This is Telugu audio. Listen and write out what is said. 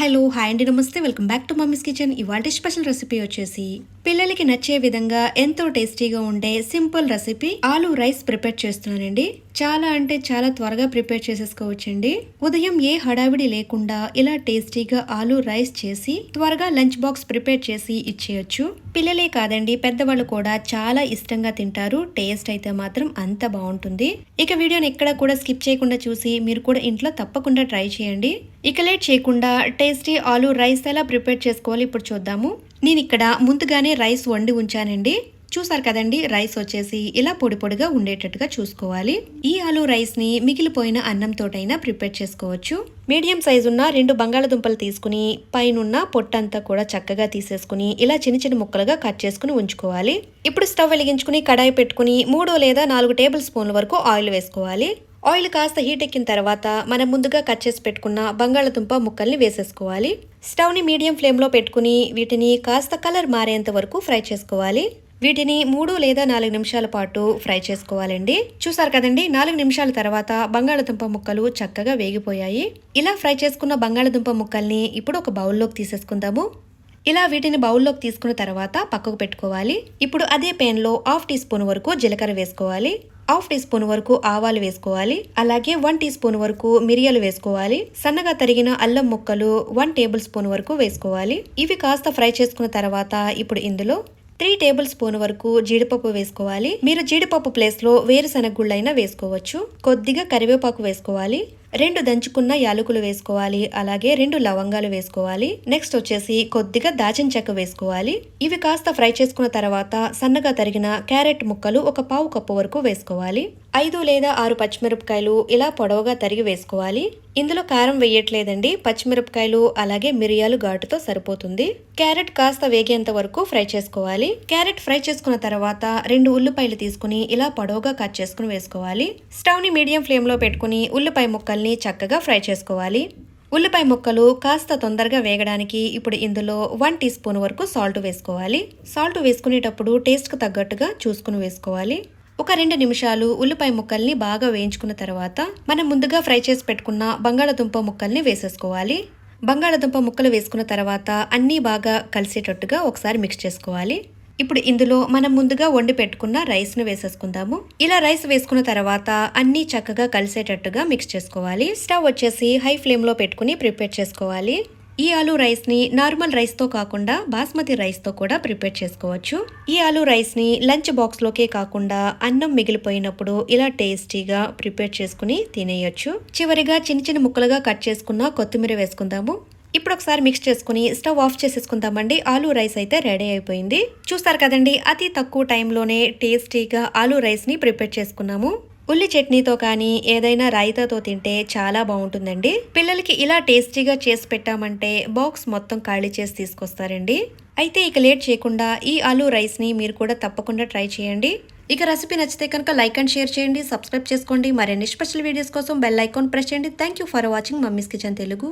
హలో హాయ్ అండి నమస్తే. Welcome back to mummy's kitchen. ఇవాళ స్పెషల్ రెసిపీ వచ్చేసి పిల్లలకి నచ్చే విధంగా ఎంతో టేస్టీగా ఉండే simple recipe aloo rice prepare చేస్తున్నానండి. చాలా అంటే చాలా త్వరగా ప్రిపేర్ చేసేసుకోవచ్చండి. ఉదయం ఏ హడావిడి లేకుండా ఇలా టేస్టీగా ఆలూ రైస్ చేసి త్వరగా లంచ్ బాక్స్ ప్రిపేర్ చేసి ఇచ్చేయొచ్చు. పిల్లలే కాదండి పెద్దవాళ్ళు కూడా చాలా ఇష్టంగా తింటారు. టేస్ట్ అయితే మాత్రం అంత బాగుంటుంది. ఇక వీడియోని ఎక్కడ కూడా స్కిప్ చేయకుండా చూసి మీరు కూడా ఇంట్లో తప్పకుండా ట్రై చేయండి. ఇక లేట్ చేయకుండా టేస్టీ ఆలు రైస్ ఎలా ప్రిపేర్ చేసుకోవాలి ఇప్పుడు చూద్దాము. నేను ఇక్కడ ముందుగానే రైస్ వండి ఉంచానండి. చూసారు కదండి రైస్ వచ్చేసి ఇలా పొడి పొడిగా ఉండేటట్టుగా చూసుకోవాలి. ఈ ఆలు రైస్ని మిగిలిపోయిన అన్నంతోటైనా ప్రిపేర్ చేసుకోవచ్చు. మీడియం సైజు ఉన్న రెండు బంగాళదుంపలు తీసుకుని పైనున్న పొట్టంతా కూడా చక్కగా తీసేసుకుని ఇలా చిన్న చిన్న ముక్కలుగా కట్ చేసుకుని ఉంచుకోవాలి. ఇప్పుడు స్టవ్ వెలిగించుకుని కడాయి పెట్టుకుని మూడు లేదా నాలుగు టేబుల్ స్పూన్ల వరకు ఆయిల్ వేసుకోవాలి. ఆయిల్ కాస్త హీట్ ఎక్కిన తర్వాత మనం ముందుగా కట్ చేసి పెట్టుకున్న బంగాళదుంప ముక్కల్ని వేసేసుకోవాలి. స్టవ్ని మీడియం ఫ్లేమ్లో పెట్టుకుని వీటిని కాస్త కలర్ మారేంత వరకు ఫ్రై చేసుకోవాలి. వీటిని మూడు లేదా నాలుగు నిమిషాల పాటు ఫ్రై చేసుకోవాలండి. చూసారు కదండి నాలుగు నిమిషాల తర్వాత బంగాళదుంప ముక్కలు చక్కగా వేగిపోయాయి. ఇలా ఫ్రై చేసుకున్న బంగాళదుంప ముక్కల్ని ఇప్పుడు ఒక బౌల్లోకి తీసేసుకుందాము. ఇలా వీటిని బౌల్లోకి తీసుకున్న తర్వాత పక్కకు పెట్టుకోవాలి. ఇప్పుడు అదే పెన్లో హాఫ్ టీ స్పూన్ వరకు జీలకర్ర వేసుకోవాలి. హాఫ్ టీ స్పూన్ వరకు ఆవాలు వేసుకోవాలి. అలాగే వన్ టీ స్పూన్ వరకు మిరియాలు వేసుకోవాలి. సన్నగా తరిగిన అల్లం ముక్కలు వన్ టేబుల్ స్పూన్ వరకు వేసుకోవాలి. ఇవి కాస్త ఫ్రై చేసుకున్న తర్వాత ఇప్పుడు ఇందులో త్రీ టేబుల్ స్పూన్ వరకు జీడిపప్పు వేసుకోవాలి. మీరు జీడిపప్పు ప్లేస్లో వేరుశనగ గుళ్ళైనా వేసుకోవచ్చు. కొద్దిగా కరివేపాకు వేసుకోవాలి. రెండు దంచుకున్న యాలకులు వేసుకోవాలి. అలాగే రెండు లవంగాలు వేసుకోవాలి. నెక్స్ట్ వచ్చేసి కొద్దిగా దాచిన చెక్క వేసుకోవాలి. ఇవి కాస్త ఫ్రై చేసుకున్న తర్వాత సన్నగా తరిగిన క్యారెట్ ముక్కలు ఒక పావు కప్పు వరకు వేసుకోవాలి. ఐదు లేదా ఆరు పచ్చిమిరపకాయలు ఇలా పొడవుగా తరిగి వేసుకోవాలి. ఇందులో కారం వేయట్లేదండి. పచ్చిమిరపకాయలు అలాగే మిరియాలు ఘాటుతో సరిపోతుంది. క్యారెట్ కాస్త వేగేంత వరకు ఫ్రై చేసుకోవాలి. క్యారెట్ ఫ్రై చేసుకున్న తర్వాత రెండు ఉల్లిపాయలు తీసుకుని ఇలా పొడవుగా కట్ చేసుకుని వేసుకోవాలి. స్టవ్ని మీడియం ఫ్లేమ్లో పెట్టుకుని ఉల్లిపాయ ముక్కల్ని చక్కగా ఫ్రై చేసుకోవాలి. ఉల్లిపాయ ముక్కలు కాస్త తొందరగా వేగడానికి ఇప్పుడు ఇందులో వన్ టీ స్పూన్ వరకు సాల్ట్ వేసుకోవాలి. సాల్ట్ వేసుకునేటప్పుడు టేస్ట్కు తగ్గట్టుగా చూసుకుని వేసుకోవాలి. ఒక రెండు నిమిషాలు ఉల్లిపాయ ముక్కల్ని బాగా వేయించుకున్న తర్వాత మనం ముందుగా ఫ్రై చేసి పెట్టుకున్న బంగాళదుంప ముక్కల్ని వేసేసుకోవాలి. బంగాళదుంప ముక్కలు వేసుకున్న తర్వాత అన్నీ బాగా కలిసేటట్టుగా ఒకసారి మిక్స్ చేసుకోవాలి. ఇప్పుడు ఇందులో మనం ముందుగా వండి పెట్టుకున్న రైస్ను వేసేసుకుందాము. ఇలా రైస్ వేసుకున్న తర్వాత అన్నీ చక్కగా కలిసేటట్టుగా మిక్స్ చేసుకోవాలి. స్టవ్ వచ్చేసి హై ఫ్లేమ్లో పెట్టుకుని ప్రిపేర్ చేసుకోవాలి. ఈ ఆలు రైస్ని నార్మల్ రైస్తో కాకుండా బాస్మతి రైస్తో కూడా ప్రిపేర్ చేసుకోవచ్చు. ఈ ఆలు రైస్ని లంచ్ బాక్స్ లోకే కాకుండా అన్నం మిగిలిపోయినప్పుడు ఇలా టేస్టీగా ప్రిపేర్ చేసుకుని తినేయొచ్చు. చివరిగా చిన్న చిన్న ముక్కలుగా కట్ చేసుకున్న కొత్తిమీర వేసుకుందాము. ఇప్పుడు ఒకసారి మిక్స్ చేసుకుని స్టవ్ ఆఫ్ చేసేసుకుందామండి. ఆలు రైస్ అయితే రెడీ అయిపోయింది. చూస్తారు కదండి అతి తక్కువ టైంలోనే టేస్టీగా ఆలు రైస్ని ప్రిపేర్ చేసుకున్నాము. ఉల్లి చట్నీతో కానీ ఏదైనా రాయితాతో తింటే చాలా బాగుంటుందండి. పిల్లలకి ఇలా టేస్టీగా చేసి పెట్టామంటే బాక్స్ మొత్తం ఖాళీ చేసి తీసుకొస్తారండి. అయితే ఇక లేట్ చేయకుండా ఈ ఆలూ రైస్ని మీరు కూడా తప్పకుండా ట్రై చేయండి. ఇక రెసిపీ నచ్చితే కనుక లైక్ అండ్ షేర్ చేయండి సబ్స్క్రైబ్ చేసుకోండి. మరిన్ని స్పెషల్ వీడియోస్ కోసం బెల్ ఐకాన్ ప్రెస్ చేయండి. Thank you for watching mummy's kitchen Telugu.